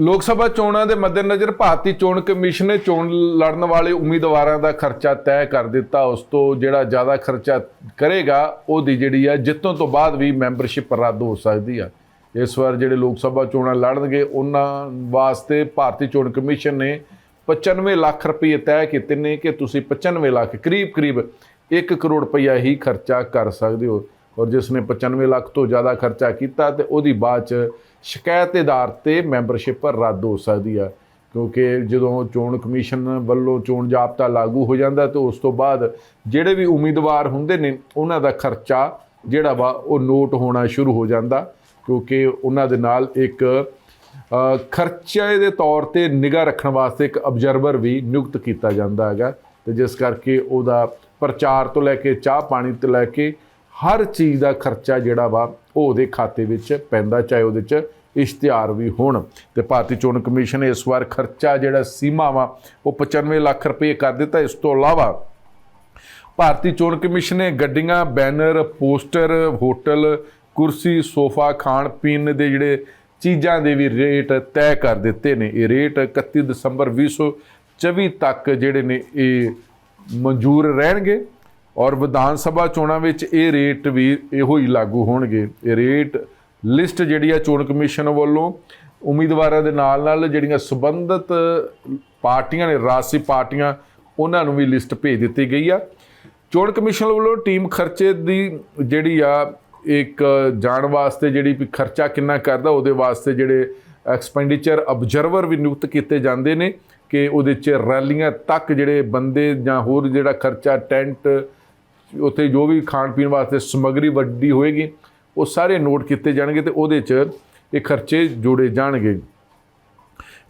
ਲੋਕ ਸਭਾ ਚੋਣਾਂ ਦੇ ਮੱਦੇਨਜ਼ਰ ਭਾਰਤੀ ਚੋਣ ਕਮਿਸ਼ਨ ਨੇ ਚੋਣ ਲੜਨ ਵਾਲੇ ਉਮੀਦਵਾਰਾਂ ਦਾ ਖਰਚਾ ਤੈਅ ਕਰ ਦਿੱਤਾ। ਉਸ ਤੋਂ ਜਿਹੜਾ ਜ਼ਿਆਦਾ ਖਰਚਾ ਕਰੇਗਾ, ਉਹਦੀ ਜਿਹੜੀ ਆ ਜਿੱਤੋਂ ਤੋਂ ਬਾਅਦ ਵੀ ਮੈਂਬਰਸ਼ਿਪ ਰੱਦ ਹੋ ਸਕਦੀ ਆ। ਇਸ ਵਾਰ ਜਿਹੜੇ ਲੋਕ ਸਭਾ ਚੋਣਾਂ ਲੜਨਗੇ, ਉਹਨਾਂ ਵਾਸਤੇ ਭਾਰਤੀ ਚੋਣ ਕਮਿਸ਼ਨ ਨੇ 95 ਲੱਖ ਰੁਪਏ ਤੈਅ ਕੀਤੇ ਨੇ ਕਿ ਤੁਸੀਂ 95 ਲੱਖ ਕਰੀਬ ਕਰੀਬ 1 ਕਰੋੜ ਰੁਪਇਆ ਹੀ ਖਰਚਾ ਕਰ ਸਕਦੇ ਹੋ। ਔਰ ਜਿਸ ਨੇ 95 ਲੱਖ ਤੋਂ ਜ਼ਿਆਦਾ ਖਰਚਾ ਕੀਤਾ ਤੇ ਉਹਦੀ ਬਾਅਦ ਚ ਸ਼ਿਕਾਇਤ ਦੇ ਆਧਾਰ ਤੇ ਮੈਂਬਰਸ਼ਿਪ ਰੱਦ ਹੋ ਸਕਦੀ ਆ, ਕਿਉਂਕਿ ਜਦੋਂ ਚੋਣ ਕਮਿਸ਼ਨ ਵੱਲੋਂ ਚੋਣ ਜਾਬਤਾ ਲਾਗੂ ਹੋ ਜਾਂਦਾ ਤੇ ਉਸ ਤੋਂ ਬਾਅਦ ਜਿਹੜੇ ਵੀ ਉਮੀਦਵਾਰ ਹੁੰਦੇ ਨੇ, ਉਹਨਾਂ ਦਾ ਖਰਚਾ ਜਿਹੜਾ ਵਾ ਉਹ ਨੋਟ ਹੋਣਾ ਸ਼ੁਰੂ ਹੋ ਜਾਂਦਾ, ਕਿਉਂਕਿ ਉਹਨਾਂ ਦੇ ਨਾਲ ਇੱਕ ਖਰਚੇ ਦੇ ਤੌਰ ਤੇ ਨਿਗਾਹ ਰੱਖਣ ਵਾਸਤੇ ਇੱਕ ਅਬਜ਼ਰਵਰ ਵੀ ਨਿਯੁਕਤ ਕੀਤਾ ਜਾਂਦਾ ਹੈਗਾ ਤੇ ਜਿਸ ਕਰਕੇ ਉਹਦਾ ਪ੍ਰਚਾਰ ਤੋਂ ਲੈ ਕੇ ਚਾਹ ਪਾਣੀ ਤੋਂ ਲੈ ਕੇ ਹਰ ਚੀਜ਼ ਦਾ ਖਰਚਾ ਜਿਹੜਾ ਵਾ, ਉਹ ਉਹਦੇ ਖਾਤੇ ਵਿੱਚ ਪੈਂਦਾ, ਚਾਹੇ ਉਹਦੇ 'ਚ ਇਸ਼ਤਿਹਾਰ ਵੀ ਹੋਣ। ਤੇ ਭਾਰਤੀ ਚੋਣ ਕਮਿਸ਼ਨ ਇਸ ਵਾਰ ਖਰਚਾ ਜਿਹੜਾ ਸੀਮਾ ਵਾ, ਉਹ 95 ਲੱਖ ਰੁਪਏ ਕਰ ਦਿੱਤਾ। ਇਸ ਤੋਂ ਇਲਾਵਾ ਭਾਰਤੀ ਚੋਣ ਕਮਿਸ਼ਨ ਨੇ ਗੱਡੀਆਂ, ਬੈਨਰ, ਪੋਸਟਰ, ਹੋਟਲ, ਕੁਰਸੀ, ਸੋਫਾ, ਖਾਣ ਪੀਣ ਦੇ ਜਿਹੜੇ ਚੀਜ਼ਾਂ ਦੇ ਵੀ ਰੇਟ ਤੈਅ ਕਰ ਦਿੱਤੇ ਨੇ। ਇਹ ਰੇਟ 31 ਦਸੰਬਰ 2024 ਤੱਕ ਜਿਹੜੇ ਨੇ, ਇਹ ਮਨਜ਼ੂਰ ਰਹਿਣਗੇ। ਔਰ ਵਿਧਾਨ ਸਭਾ ਚੋਣਾਂ ਵਿੱਚ ਇਹ ਰੇਟ ਵੀ ਇਹੋ ਹੀ ਲਾਗੂ ਹੋਣਗੇ। ਇਹ ਰੇਟ ਲਿਸਟ ਜਿਹੜੀ ਆ ਚੋਣ ਕਮਿਸ਼ਨ ਵੱਲੋਂ ਉਮੀਦਵਾਰਾਂ ਦੇ ਨਾਲ ਨਾਲ ਜਿਹੜੀਆਂ ਸੰਬੰਧਿਤ ਪਾਰਟੀਆਂ ਨੇ ਰਾਜਸੀ ਪਾਰਟੀਆਂ, ਉਹਨਾਂ ਨੂੰ ਵੀ ਲਿਸਟ ਭੇਜ ਦਿੱਤੀ ਗਈ ਆ। ਚੋਣ ਕਮਿਸ਼ਨ ਵੱਲੋਂ ਟੀਮ ਖਰਚੇ ਦੀ ਜਿਹੜੀ ਆ ਇੱਕ ਜਾਣ ਵਾਸਤੇ ਜਿਹੜੀ ਵੀ ਖਰਚਾ ਕਿੰਨਾ ਕਰਦਾ, ਉਹਦੇ ਵਾਸਤੇ ਜਿਹੜੇ ਐਕਸਪੈਂਡੀਚਰ ਅਬਜ਼ਰਵਰ ਵੀ ਨਿਯੁਕਤ ਕੀਤੇ ਜਾਂਦੇ ਨੇ ਕਿ ਉਹਦੇ ਚ ਰੈਲੀਆਂ ਤੱਕ ਜਿਹੜੇ ਬੰਦੇ ਜਾਂ ਹੋਰ ਜਿਹੜਾ ਖਰਚਾ, ਟੈਂਟ ਉੱਥੇ ਜੋ ਵੀ ਖਾਣ ਪੀਣ ਵਾਸਤੇ ਸਮੱਗਰੀ ਵੱਡੀ ਹੋਏਗੀ, ਉਹ ਸਾਰੇ ਨੋਟ ਕੀਤੇ ਜਾਣਗੇ ਤੇ ਉਹਦੇ 'ਚ ਇਹ ਖਰਚੇ ਜੋੜੇ ਜਾਣਗੇ।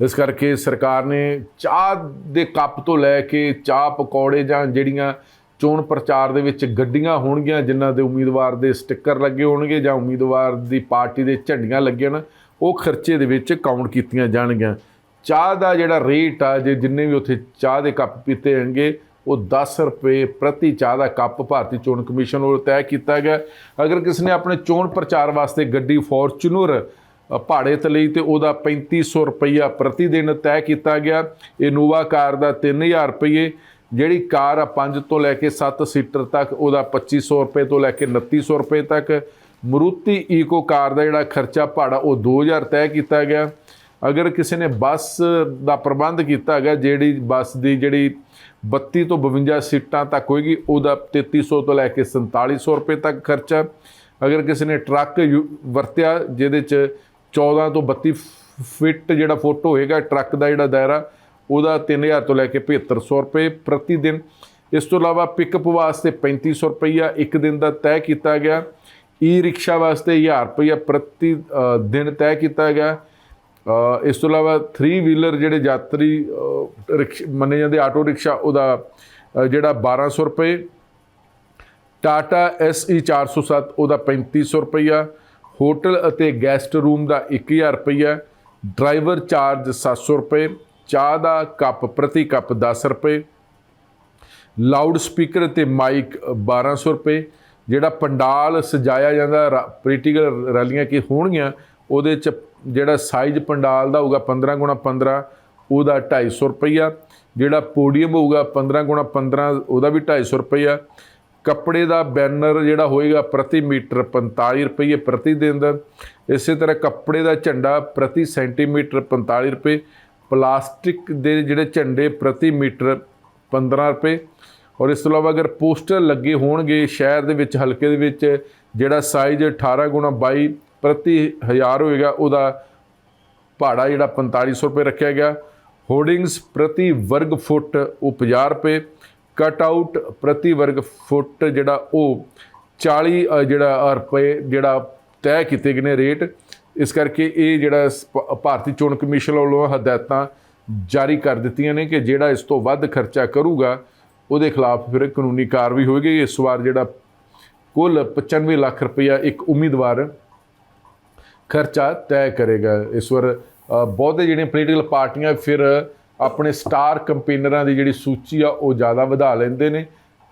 ਇਸ ਕਰਕੇ ਸਰਕਾਰ ਨੇ ਚਾਹ ਦੇ ਕੱਪ ਤੋਂ ਲੈ ਕੇ ਚਾਹ ਪਕੌੜੇ ਜਾਂ ਜਿਹੜੀਆਂ ਚੋਣ ਪ੍ਰਚਾਰ ਦੇ ਵਿੱਚ ਗੱਡੀਆਂ ਹੋਣਗੀਆਂ, ਜਿਨ੍ਹਾਂ ਦੇ ਉਮੀਦਵਾਰ ਦੇ ਸਟicker ਲੱਗੇ ਹੋਣਗੇ ਜਾਂ ਉਮੀਦਵਾਰ ਦੀ ਪਾਰਟੀ ਦੇ ਝੰਡੀਆਂ ਲੱਗੀਆਂ ਉਹ ਖਰਚੇ ਦੇ ਵਿੱਚ ਕਾਊਂਟ ਕੀਤੀਆਂ ਜਾਣਗੀਆਂ। ਚਾਹ ਦਾ ਜਿਹੜਾ ਰੇਟ ਆ, ਜੇ ਜਿੰਨੇ ਵੀ ਉੱਥੇ ਚਾਹ ਦੇ ਕੱਪ ਪੀਤੇ ਜਾਣਗੇ ਉਹ 10 ਰੁਪਏ ਪ੍ਰਤੀ ਚਾਹ ਦਾ ਕੱਪ ਭਾਰਤੀ ਚੋਣ ਕਮਿਸ਼ਨ ਵੱਲੋਂ ਤੈਅ ਕੀਤਾ ਗਿਆ। ਅਗਰ ਕਿਸੇ ਨੇ ਆਪਣੇ ਚੋਣ ਪ੍ਰਚਾਰ ਵਾਸਤੇ ਗੱਡੀ ਫੋਰਚੂਨਰ ਭਾੜੇ ਤੇ ਲਈ ਤੇ ਉਹਦਾ 3500 ਰੁਪਈਆ ਪ੍ਰਤੀ ਦਿਨ ਤੈਅ ਕੀਤਾ ਗਿਆ। ਇਨੋਵਾ ਕਾਰ ਦਾ 3000 ਰੁਪਏ ਜਿਹੜੀ ਕਾਰ ਆ 5 ਤੋਂ ਲੈ ਕੇ 7 ਸੀਟਰ ਤੱਕ, ਉਹਦਾ 2500 ਰੁਪਏ ਤੋਂ ਲੈ ਕੇ 2900 ਰੁਪਏ ਤੱਕ। ਮਰੂਤੀ ਈਕੋ ਕਾਰ ਦਾ ਜਿਹੜਾ ਖਰਚਾ ਭਾੜਾ, ਉਹ 2000 ਤੈਅ ਕੀਤਾ ਗਿਆ। ਅਗਰ ਕਿਸੇ ਨੇ ਬੱਸ ਦਾ ਪ੍ਰਬੰਧ ਕੀਤਾ ਹੈਗਾ, ਜਿਹੜੀ ਬੱਸ ਦੀ ਜਿਹੜੀ 32 ਤੋਂ 52 ਸੀਟਾਂ ਤੱਕ ਹੋਏਗੀ, ਉਹਦਾ 3300 ਤੋਂ ਲੈ ਕੇ 4700 ਰੁਪਏ ਤੱਕ ਖਰਚਾ। ਅਗਰ ਕਿਸੇ ਨੇ ਟਰੱਕ ਯੂ- ਵਰਤਿਆ, ਜਿਹਦੇ ਚ 14 ਤੋਂ 32 ਫਿੱਟ ਜਿਹੜਾ ਫੋਟੋ ਹੋਏਗਾ, ਟਰੱਕ ਦਾ ਜਿਹੜਾ ਦਾਇਰਾ, ਉਹਦਾ 3000 ਤੋਂ ਲੈ ਕੇ 7500 ਰੁਪਏ ਪ੍ਰਤੀ ਦਿਨ। ਇਸ ਤੋਂ ਇਲਾਵਾ ਪਿਕਅਪ ਵਾਸਤੇ 3500 ਰੁਪਈਆ ਇੱਕ ਦਿਨ ਦਾ ਤੈਅ ਕੀਤਾ ਗਿਆ। ਈ ਰਿਕਸ਼ਾ ਵਾਸਤੇ 1000 ਰੁਪਈਆ ਪ੍ਰਤੀ ਦਿਨ ਤੈਅ ਕੀਤਾ ਗਿਆ। ਇਸ ਤੋਂ ਇਲਾਵਾ 3 ਵੀਲਰ ਜਿਹੜੇ ਯਾਤਰੀ ਰਿਕਸ਼- ਮੰਨੇ ਜਾਂਦੇ ਆਟੋ ਰਿਕਸ਼ਾ ਉਹਦਾ ਅ, ਜਿਹੜਾ 1200 ਰੁਪਏ। ਟਾਟਾ SE 407 ਉਹਦਾ 3500 ਰੁਪਈਆ। ਹੋਟਲ ਅਤੇ ਗੈਸਟ ਰੂਮ ਦਾ 1000 ਰੁਪਈਆ। ਡਰਾਈਵਰ ਚਾਰਜ 700 ਰੁਪਏ। ਚਾਹ ਦਾ ਕੱਪ ਪ੍ਰਤੀ ਕੱਪ 10 ਰੁਪਏ। ਲਾਊਡ ਸਪੀਕਰ ਤੇ ਮਾਈਕ 1200 ਰੁਪਏ। ਜਿਹੜਾ ਪੰਡਾਲ ਸਜਾਇਆ ਜਾਂਦਾ ਪ੍ਰੀਟੀਕਲ ਰੈਲੀਆਂ ਕੀ ਹੋਣਗੀਆਂ ਉਹਦੇ ਚ ਜਿਹੜਾ ਸਾਈਜ਼ ਪੰਡਾਲ ਦਾ ਹੋਊਗਾ 15 ਗੁਣਾ 15 ਉਹਦਾ 250 ਰੁਪਈਆ। ਜਿਹੜਾ ਪੋਡੀਅਮ ਹੋਊਗਾ 15 ਗੁਣਾ 15 ਉਹਦਾ ਵੀ 250 ਰੁਪਈਆ। ਕੱਪੜੇ ਦਾ ਬੈਨਰ ਜਿਹੜਾ ਹੋਏਗਾ ਪ੍ਰਤੀ ਮੀਟਰ 45 ਰੁਪਏ ਪ੍ਰਤੀ ਦਿਨ ਦਾ। ਇਸੇ ਤਰ੍ਹਾਂ ਕੱਪੜੇ ਦਾ ਝੰਡਾ ਪ੍ਰਤੀ ਸੈਂਟੀਮੀਟਰ 45 ਰੁਪਏ। ਪਲਾਸਟਿਕ ਦੇ ਜਿਹੜੇ ਝੰਡੇ ਪ੍ਰਤੀ ਮੀਟਰ 15 ਰੁਪਏ। ਔਰ ਇਸ ਤੋਂ ਇਲਾਵਾ ਅਗਰ ਪੋਸਟਰ ਲੱਗੇ ਹੋਣਗੇ ਸ਼ਹਿਰ ਦੇ ਵਿੱਚ, ਹਲਕੇ ਦੇ ਵਿੱਚ, ਜਿਹੜਾ ਸਾਈਜ਼ 18 ਗੁਣਾ 22 ਪ੍ਰਤੀ ਹਜ਼ਾਰ ਹੋਏਗਾ ਉਹਦਾ ਭਾੜਾ ਜਿਹੜਾ 4500 ਰੁਪਏ ਰੱਖਿਆ ਗਿਆ। ਹੋਰਡਿੰਗਸ ਪ੍ਰਤੀ ਵਰਗ ਫੁੱਟ ਉਹ 50 ਰੁਪਏ ਕਟ ਆਊਟ ਪ੍ਰਤੀ ਵਰਗ ਫੁੱਟ ਜਿਹੜਾ ਉਹ 40 ਜਿਹੜਾ ਰੁਪਏ ਜਿਹੜਾ ਤੈਅ ਕੀਤੇ ਗਏ ਨੇ ਰੇਟ ਇਸ ਕਰਕੇ ਇਹ ਜਿਹੜਾ ਸ- ਭਾਰਤੀ ਚੋਣ ਕਮਿਸ਼ਨ ਵੱਲੋਂ ਹਦਾਇਤਾਂ ਜਾਰੀ ਕਰ ਦਿੱਤੀਆਂ ਨੇ ਕਿ ਜਿਹੜਾ ਇਸ ਤੋਂ ਵੱਧ ਖਰਚਾ ਕਰੂਗਾ, ਉਹਦੇ ਖਿਲਾਫ ਫਿਰ ਕਾਨੂੰਨੀ ਕਾਰਵਾਈ ਹੋਏਗੀ। ਇਸ ਵਾਰ ਜਿਹੜਾ ਕੁੱਲ 95 ਲੱਖ ਰੁਪਇਆ ਇੱਕ ਉਮੀਦਵਾਰ ਖਰਚਾ ਤੈਅ ਕਰੇਗਾ। ਇਸ ਵਾਰ ਬਹੁਤੇ ਜਿਹੜੀਆਂ ਪੋਲੀਟੀਕਲ ਪਾਰਟੀਆਂ ਫਿਰ ਆਪਣੇ ਸਟਾਰ ਕੰਪੇਨਰਾਂ ਦੀ ਜਿਹੜੀ ਸੂਚੀ ਆ, ਉਹ ਜ਼ਿਆਦਾ ਵਧਾ ਲੈਂਦੇ ਨੇ।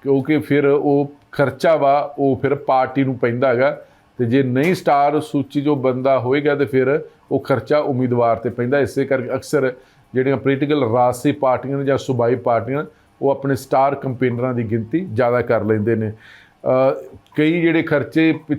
ਕਿਉਂਕਿ ਫਿਰ ਉਹ ਖਰਚਾ ਵਾ, ਉਹ ਫਿਰ ਪਾਰਟੀ ਨੂੰ ਪੈਂਦਾ ਹੈਗਾ। ਤੇ ਜੇ ਨਹੀਂ ਸਟਾਰ ਸੂਚੀ ਜੋ ਬੰਦਾ ਹੋਏਗਾ ਤੇ ਫਿਰ ਉਹ ਖਰਚਾ ਉਮੀਦਵਾਰ ਤੇ ਪੈਂਦਾ। ਇਸੇ ਕਰਕੇ ਅਕਸਰ ਜਿਹੜੀਆਂ ਪੋਲੀਟੀਕਲ ਰਾਜਸੀ ਪਾਰਟੀਆਂ ਨੇ ਜਾਂ ਸੂਬਾਈ ਪਾਰਟੀਆਂ, ਉਹ ਆਪਣੇ ਸਟਾਰ ਕੰਪੇਨਰਾਂ ਦੀ ਗਿਣਤੀ ਜ਼ਿਆਦਾ ਕਰ ਲੈਂਦੇ ਨੇ। ਕਈ ਜਿਹੜੇ ਖਰਚੇ ਪਿ-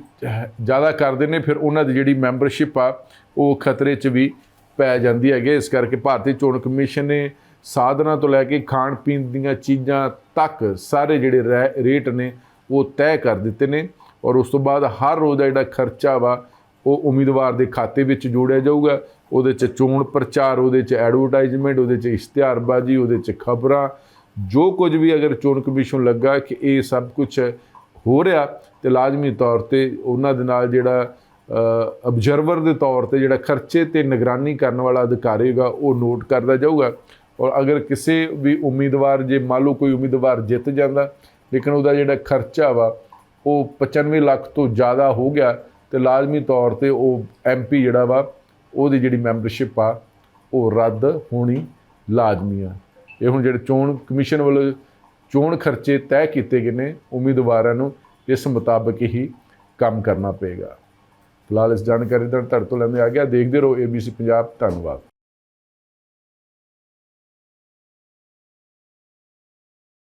ਜ਼ਿਆਦਾ ਕਰਦੇ ਨੇ, ਫਿਰ ਉਹਨਾਂ ਦੀ ਜਿਹੜੀ ਮੈਂਬਰਸ਼ਿਪ ਆ, ਉਹ ਖਤਰੇ 'ਚ ਵੀ ਪੈ ਜਾਂਦੀ ਹੈਗੇ ਇਸ ਕਰਕੇ ਭਾਰਤੀ ਚੋਣ ਕਮਿਸ਼ਨ ਨੇ ਸਾਧਨਾਂ ਤੋਂ ਲੈ ਕੇ ਖਾਣ ਪੀਣ ਦੀਆਂ ਚੀਜ਼ਾਂ ਤੱਕ ਸਾਰੇ ਜਿਹੜੇ ਰੈ- ਰੇਟ ਨੇ, ਉਹ ਤੈਅ ਕਰ ਦਿੱਤੇ ਨੇ। ਔਰ ਉਸ ਤੋਂ ਬਾਅਦ ਹਰ ਰੋਜ਼ ਦਾ ਜਿਹੜਾ ਖਰਚਾ ਵਾ, ਉਹ ਉਮੀਦਵਾਰ ਦੇ ਖਾਤੇ ਵਿੱਚ ਜੋੜਿਆ ਜਾਊਗਾ। ਉਹਦੇ 'ਚ ਚੋਣ ਪ੍ਰਚਾਰ, ਉਹਦੇ 'ਚ ਐਡਵਰਟਾਈਜ਼ਮੈਂਟ ਉਹਦੇ 'ਚ ਇਸ਼ਤਿਹਾਰਬਾਜ਼ੀ, ਉਹਦੇ 'ਚ ਖਬਰਾਂ। ਜੋ ਕੁਝ ਵੀ ਅਗਰ ਚੋਣ ਕਮਿਸ਼ਨ ਲੱਗਾ ਕਿ ਇਹ ਸਭ ਕੁਝ ਹੋ ਰਿਹਾ ਤੇ ਲਾਜ਼ਮੀ ਤੌਰ ਤੇ ਉਹਨਾਂ ਦੇ ਨਾਲ ਜਿਹੜਾ ਅਬਜ਼ਰਵਰ ਦੇ ਤੌਰ ਤੇ ਜਿਹੜਾ ਖਰਚੇ ਤੇ ਨਿਗਰਾਨੀ ਕਰਨ ਵਾਲਾ ਅਧਿਕਾਰੀ ਹੋਗਾ, ਉਹ ਨੋਟ ਕਰਦਾ ਜਾਊਗਾ। ਔਰ ਅਗਰ ਕਿਸੇ ਵੀ ਉਮੀਦਵਾਰ, ਜੇ ਮੰਨ ਲਓ ਕੋਈ ਉਮੀਦਵਾਰ ਜਿੱਤ ਜਾਂਦਾ, ਲੇਕਿਨ ਉਹਦਾ ਜਿਹੜਾ ਖਰਚਾ ਵਾ, ਉਹ 95 ਲੱਖ ਤੋਂ ਜ਼ਿਆਦਾ ਹੋ ਗਿਆ, ਤੇ ਲਾਜ਼ਮੀ ਤੌਰ ਤੇ ਉਹ ਐਮਪੀ ਜਿਹੜਾ ਵਾ, ਉਹਦੀ ਜਿਹੜੀ ਮੈਂਬਰਸ਼ਿਪ ਆ, ਉਹ ਰੱਦ ਹੋਣੀ ਲਾਜ਼ਮੀ ਆ। ਇਹ ਹੁਣ ਜਿਹੜੇ ਚੋਣ ਕਮਿਸ਼ਨ ਵੱਲੋਂ ਚੋਣ ਖਰਚੇ ਤੈਅ ਕੀਤੇ ਗਏ ਨੇ, ਉਮੀਦਵਾਰਾਂ ਨੂੰ ਇਸ ਮੁਤਾਬਕ ਹੀ ਕੰਮ ਕਰਨਾ ਪਏਗਾ। ਫਿਲਹਾਲ ਇਸ ਜਾਣਕਾਰੀ ਦਾ ਤੁਹਾਡੇ ਤੋਂ ਲੈਂਦੇ ਆ ਗਿਆ। ਦੇਖਦੇ ਰਹੋ ABC ਪੰਜਾਬ। ਧੰਨਵਾਦ।